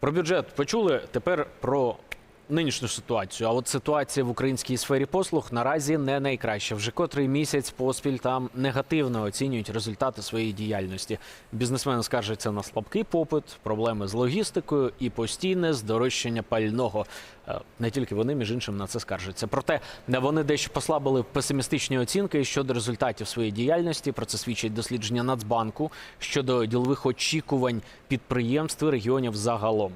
Про бюджет почули тепер про нинішню ситуацію. А от ситуація в українській сфері послуг наразі не найкраща. Вже котрий місяць поспіль там негативно оцінюють результати своєї діяльності. Бізнесмени скаржаться на слабкий попит, проблеми з логістикою і постійне здорожчання пального. Е, Не тільки вони, між іншим, на це скаржаться. Проте е, вони дещо послабили песимістичні оцінки щодо результатів своєї діяльності. Про це свідчить дослідження Нацбанку щодо ділових очікувань підприємств і регіонів загалом.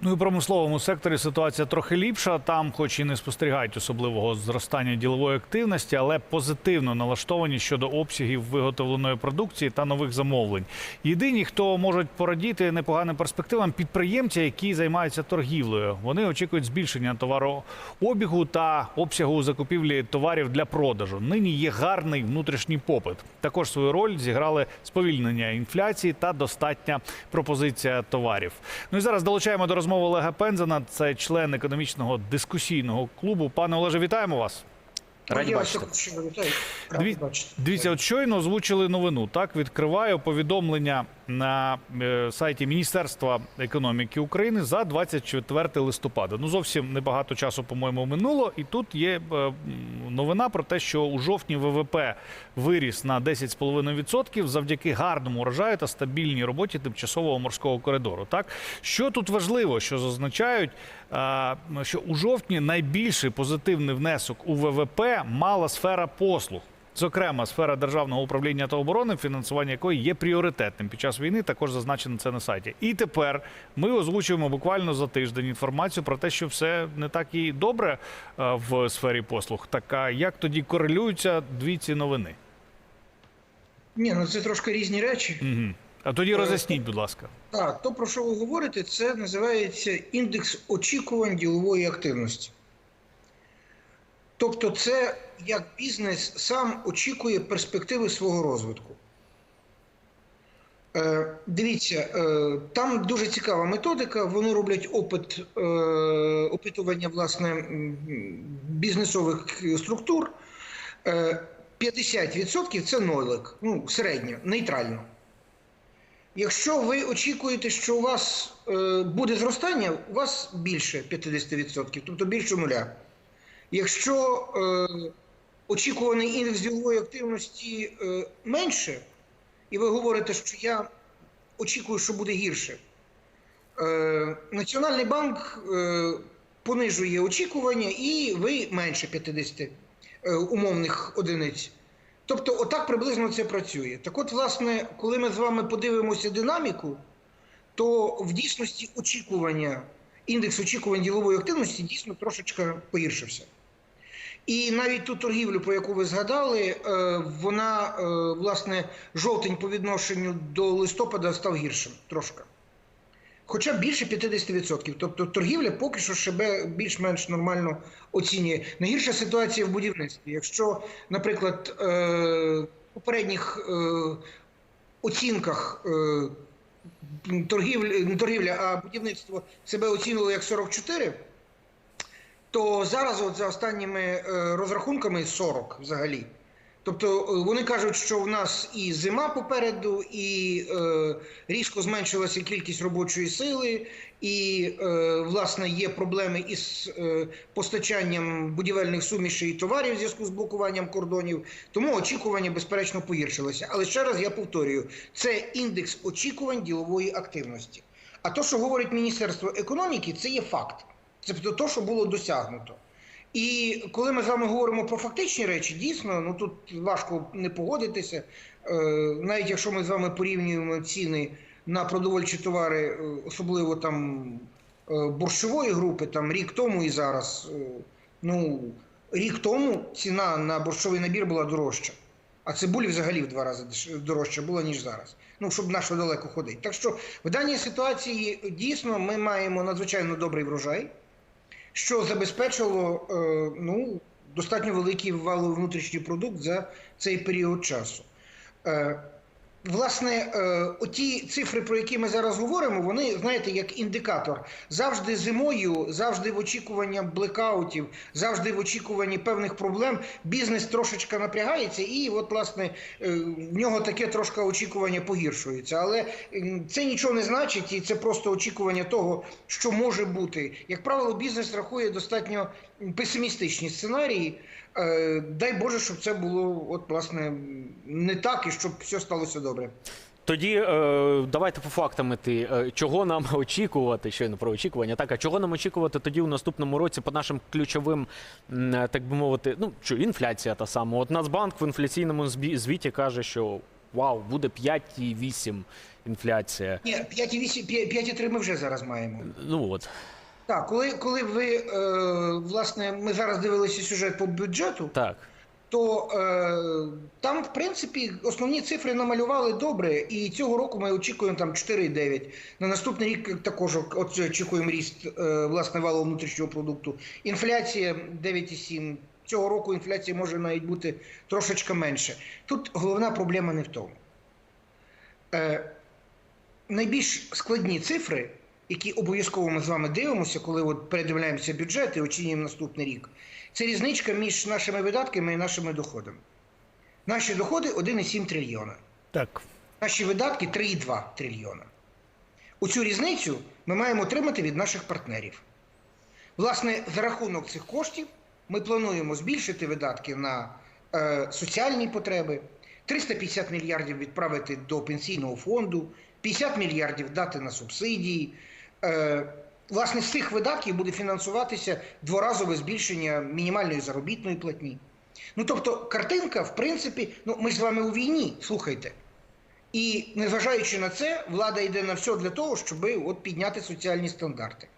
Ну і промисловому секторі ситуація трохи ліпша. Там, хоч і не спостерігають особливого зростання ділової активності, але позитивно налаштовані щодо обсягів виготовленої продукції та нових замовлень. Єдині, хто можуть порадіти непоганим перспективам, підприємці, які займаються торгівлею. Вони очікують збільшення товарообігу та обсягу закупівлі товарів для продажу. Нині є гарний внутрішній попит. Також свою роль зіграли сповільнення інфляції та достатня пропозиція товарів. Ну і зараз долучаємо до розмови Олега Пензена. Це член економічного дискусійного клубу. Пане Олеже, вітаємо вас. Раді бачити. Дивіться, от щойно озвучили новину. Так відкриваю повідомлення на е, сайті Міністерства економіки України за 24 листопада. Ну зовсім небагато часу, по-моєму, минуло. І тут є е, новина про те, що у жовтні ВВП виріс на 10,5% завдяки гарному урожаю та стабільній роботі тимчасового морського коридору. Так що тут важливо, що зазначають, що у жовтні найбільший позитивний внесок у ВВП мала сфера послуг. Зокрема, сфера державного управління та оборони, фінансування якої є пріоритетним під час війни, також зазначено це на сайті. І тепер ми озвучуємо буквально за тиждень інформацію про те, що все не так і добре е, в сфері послуг. Так а як тоді корелюються дві ці новини? Ні, ну це трошки різні речі. Угу. А тоді роз'ясніть, будь ласка. Так, то про що ви говорите, це називається індекс очікувань ділової активності. Тобто, це як бізнес сам очікує перспективи свого розвитку. Е, дивіться, е, там дуже цікава методика. Вони роблять опит е, опитування власне бізнесових структур. Е, 50% це нолик, ну, середньо, нейтрально. Якщо ви очікуєте, що у вас е, буде зростання, у вас більше 50%, тобто більше нуля. Якщо е, очікуваний індекс ділової активності е, менше, і ви говорите, що я очікую, що буде гірше, е, Національний банк е, понижує очікування, і ви менше 50 е, умовних одиниць. Тобто, отак приблизно це працює. Так от, власне, коли ми з вами подивимося динаміку, то в дійсності очікування, індекс очікувань ділової активності дійсно трошечки погіршився. І навіть ту торгівлю, про яку ви згадали, е, вона, е, власне, жовтень по відношенню до листопада став гіршим трошки. Хоча більше 50%. Тобто торгівля поки що себе більш-менш нормально оцінює. Найгірша ситуація в будівництві. Якщо, наприклад, е, в попередніх оцінках торгівля, не торгівля, а будівництво себе оцінило як 44, то зараз, от за останніми е, розрахунками, 40 взагалі. Тобто е, вони кажуть, що в нас і зима попереду, і е, різко зменшилася кількість робочої сили, і е, власне є проблеми із е, постачанням будівельних сумішей і товарів в зв'язку з блокуванням кордонів. Тому очікування, безперечно, погіршилося. Але ще раз я повторюю: це індекс очікувань ділової активності. А то, що говорить Міністерство економіки, це є факт. Це те, що було досягнуто. І коли ми з вами говоримо про фактичні речі, дійсно, ну тут важко не погодитися. Е, навіть якщо ми з вами порівнюємо ціни на продовольчі товари, е, особливо там е, борщової групи, там рік тому і зараз. Ну, рік тому ціна на борщовий набір була дорожча. А цибулі взагалі в два рази дорожча була, ніж зараз. Ну, щоб нащо далеко ходити. Так що в даній ситуації дійсно ми маємо надзвичайно добрий врожай що забезпечило е, ну, достатньо великий валовий внутрішній продукт за цей період часу. Е, Власне, е, оті цифри, про які ми зараз говоримо, вони, знаєте, як індикатор. Завжди зимою, завжди в очікуванні блекаутів, завжди в очікуванні певних проблем бізнес трошечки напрягається, і от, власне, е, в нього таке трошки очікування погіршується. Але це нічого не значить, і це просто очікування того, що може бути. Як правило, бізнес рахує достатньо песимістичні сценарії. Е, Дай Боже, щоб це було от власне не так і щоб все сталося добре. Тоді е, давайте по фактам іти. Е, Чого нам очікувати? Щойно про очікування. Так, а чого нам очікувати тоді у наступному році по нашим ключовим, так би мовити, ну що інфляція та сама. От Нацбанк в інфляційному звіті каже, що вау, буде 5,8 інфляція. Ні, 5,8, 5,3 ми вже зараз маємо. Ну от Так, коли, коли ви е, власне ми зараз дивилися сюжет по бюджету, так. то е, там, в принципі, основні цифри намалювали добре, і цього року ми очікуємо там 4,9. На наступний рік також очікуємо ріст е, власне валового внутрішнього продукту. Інфляція 9,7. Цього року інфляція може навіть бути трошечки менше. Тут головна проблема не в тому. Е, найбільш складні цифри, які обов'язково ми з вами дивимося, коли от передивляємося бюджет і оцінюємо наступний рік, це різничка між нашими видатками і нашими доходами. Наші доходи 1,7 трильйона. Так. Наші видатки 3,2 трильйона. У цю різницю ми маємо отримати від наших партнерів. Власне, за рахунок цих коштів ми плануємо збільшити видатки на е, соціальні потреби, 350 мільярдів відправити до пенсійного фонду, 50 мільярдів дати на субсидії. Е, власне, з цих видатків буде фінансуватися дворазове збільшення мінімальної заробітної платні. Ну тобто, картинка, в принципі, ну ми з вами у війні, слухайте. І незважаючи на це, влада йде на все для того, щоб от підняти соціальні стандарти.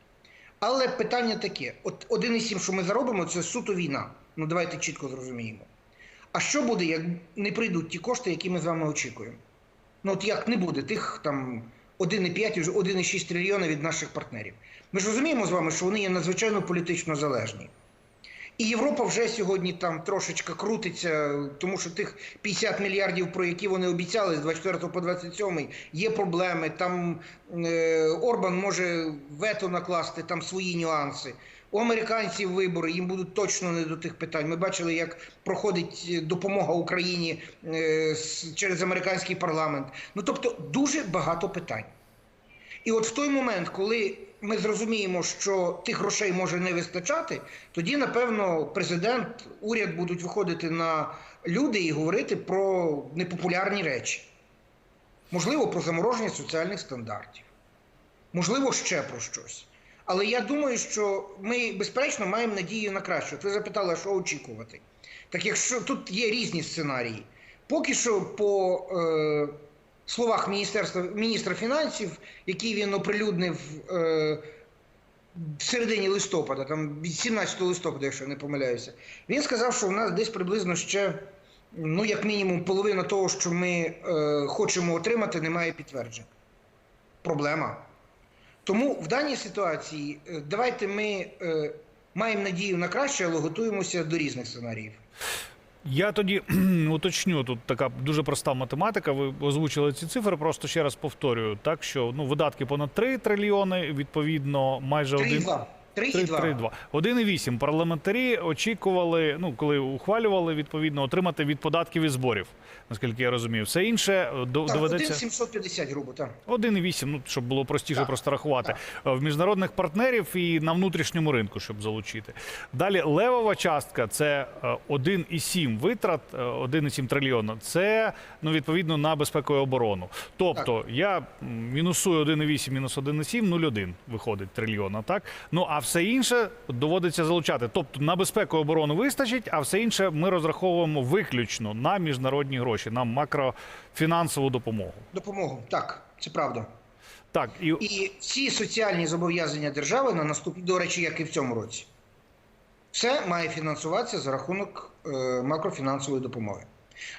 Але питання таке: от 1,7, що ми заробимо, це суто війна. Ну давайте чітко зрозуміємо. А що буде, як не прийдуть ті кошти, які ми з вами очікуємо? Ну от як не буде тих там 1,5, вже 1,6 трильйона від наших партнерів. Ми ж розуміємо з вами, що вони є надзвичайно політично залежні. І Європа вже сьогодні там трошечки крутиться, тому що тих 50 мільярдів, про які вони обіцяли з 24 по 27, є проблеми. Там е, Орбан може вето накласти, там свої нюанси. У американців вибори їм будуть точно не до тих питань. Ми бачили, як проходить допомога Україні е, через американський парламент. Ну тобто дуже багато питань. І от в той момент, коли ми зрозуміємо, що тих грошей може не вистачати, тоді, напевно, президент, уряд будуть виходити на люди і говорити про непопулярні речі. Можливо, про замороження соціальних стандартів. Можливо, ще про щось. Але я думаю, що ми, безперечно, маємо надію на краще. От Ви запитали, що очікувати. Так якщо тут є різні сценарії, поки що по е, словах міністерства міністра фінансів, які він оприлюднив е, в середині листопада, там 17 листопада, якщо не помиляюся, він сказав, що у нас десь приблизно ще, ну як мінімум, половина того, що ми е, хочемо отримати, немає підтверджень. Проблема. Тому в даній ситуації е, давайте ми е, маємо надію на краще, але готуємося до різних сценаріїв. Я тоді уточню тут така дуже проста математика. Ви озвучили ці цифри. Просто ще раз повторюю, так що ну видатки понад 3 трильйони, відповідно, майже один. 3,2. 3,2. 3,2. 1,8. Парламентарі очікували, ну коли ухвалювали, відповідно, отримати від податків і зборів, наскільки я розумію. Все інше е, до- Так, доведеться 1,750, грубо, так. 1,8, ну щоб було простіше Так, просто рахувати Е, в міжнародних партнерів і на внутрішньому ринку, щоб залучити. Далі левова частка це е, 1,7 витрат, е, 1,7 трильйона. Це ну відповідно на безпеку і оборону. Тобто я м, мінусую 1,8 мінус 1,7, 0,1 виходить трильйона. Так ну а все інше доводиться залучати. Тобто на безпеку і оборону вистачить, а все інше ми розраховуємо виключно на міжнародні гроші, на макрофінансову допомогу. Допомогу. Так, це правда. Так і І всі соціальні зобов'язання держави на наступні, до речі, як і в цьому році, все має фінансуватися за рахунок е, макрофінансової допомоги.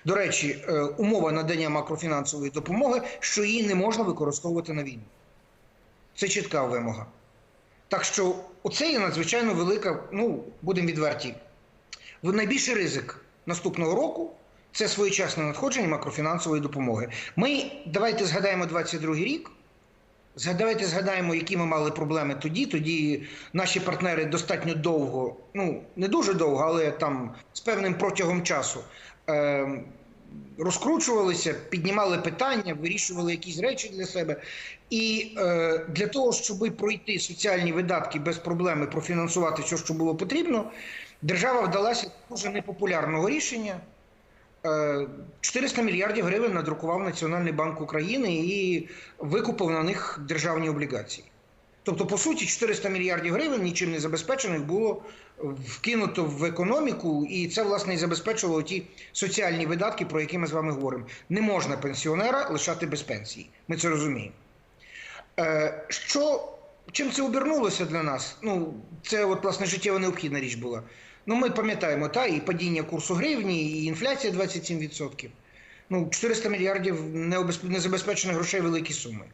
До речі, е, умова надання макрофінансової допомоги, що її не можна використовувати на війну. Це чітка вимога. Так що оце є надзвичайно велика, ну, будемо відверті. Найбільший ризик наступного року це своєчасне надходження макрофінансової допомоги. Ми давайте згадаємо 22 рік. Давайте згадаємо, які ми мали проблеми тоді. Тоді наші партнери достатньо довго, ну не дуже довго, але там з певним протягом часу е, розкручувалися, піднімали питання, вирішували якісь речі для себе. І е, для того, щоб пройти соціальні видатки без проблеми, профінансувати все, що було потрібно, держава вдалася дуже непопулярного рішення. Е, 400 мільярдів гривень надрукував Національний банк України і викупив на них державні облігації. Тобто, по суті, 400 мільярдів гривень нічим не забезпечених було вкинуто в економіку, і це власне і забезпечило ті соціальні видатки, про які ми з вами говоримо. Не можна пенсіонера лишати без пенсії. Ми це розуміємо. Е, Що чим це обернулося для нас? Ну, це от власне життєво необхідна річ була. Ну, ми пам'ятаємо, та і падіння курсу гривні, і інфляція 27%. Ну, 400 мільярдів незабезпечених грошей великі суми.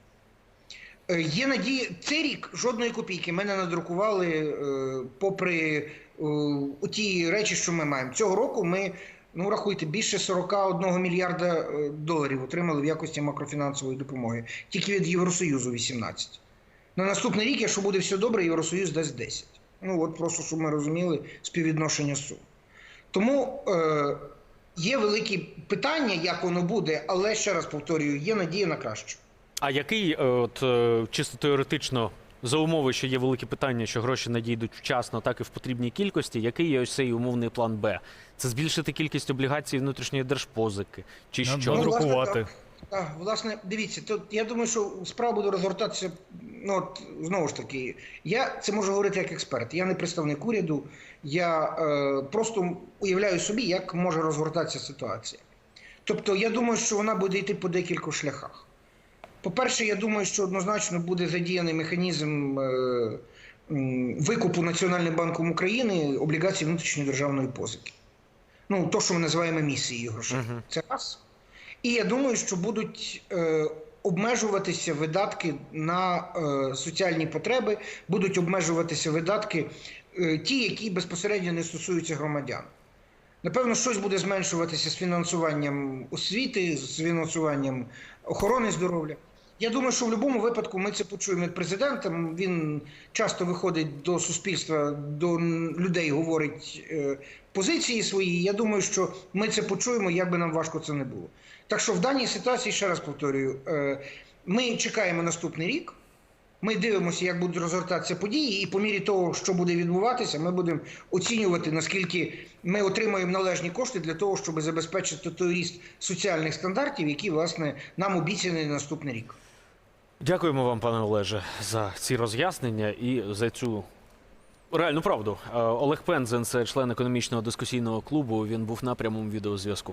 Е, Є надія, цей рік жодної копійки ми не надрукували, е, попри е, ті речі, що ми маємо. Цього року ми, ну рахуйте, більше 41 мільярда доларів отримали в якості макрофінансової допомоги. Тільки від Євросоюзу 18. На наступний рік, якщо буде все добре, Євросоюз дасть 10. Ну от просто, щоб ми розуміли співвідношення сум. Тому е, є великі питання, як воно буде, але ще раз повторюю, є надія на краще. А який, е, от е, чисто теоретично, за умови, що є великі питання, що гроші надійдуть вчасно, так і в потрібній кількості, який є ось цей умовний план Б? Це збільшити кількість облігацій внутрішньої держпозики? Чи Ну, що? ну, власне, Друкувати. Так, власне, дивіться, тут я думаю, що справа буде розгортатися. Ну от знову ж таки, я це можу говорити як експерт. Я не представник уряду. Я е, просто уявляю собі, як може розгортатися ситуація. Тобто, я думаю, що вона буде йти по декількох шляхах. По-перше, я думаю, що однозначно буде задіяний механізм е, викупу Національним банком України облігацій внутрішньої державної позики. Ну, то, що ми називаємо місією грошей. Мгм. Це раз. І я думаю, що будуть е, обмежуватися видатки на е, соціальні потреби, будуть обмежуватися видатки, е, ті, які безпосередньо не стосуються громадян. Напевно, щось буде зменшуватися з фінансуванням освіти, з фінансуванням охорони здоров'я. Я думаю, що в будь-якому випадку ми це почуємо від президента. Він часто виходить до суспільства, до людей, говорить е, позиції свої. Я думаю, що ми це почуємо, як би нам важко це не було. Так що в даній ситуації, ще раз повторюю, е, ми чекаємо наступний рік. Ми дивимося, як будуть розгортатися події, і по мірі того, що буде відбуватися, ми будемо оцінювати, наскільки ми отримаємо належні кошти для того, щоб забезпечити той ріст соціальних стандартів, які власне нам обіцяні на наступний рік. Дякуємо вам, пане Олеже, за ці роз'яснення і за цю реальну правду. Е, Олег Пензен, це член економічного дискусійного клубу. Він був напрямом відеозв'язку.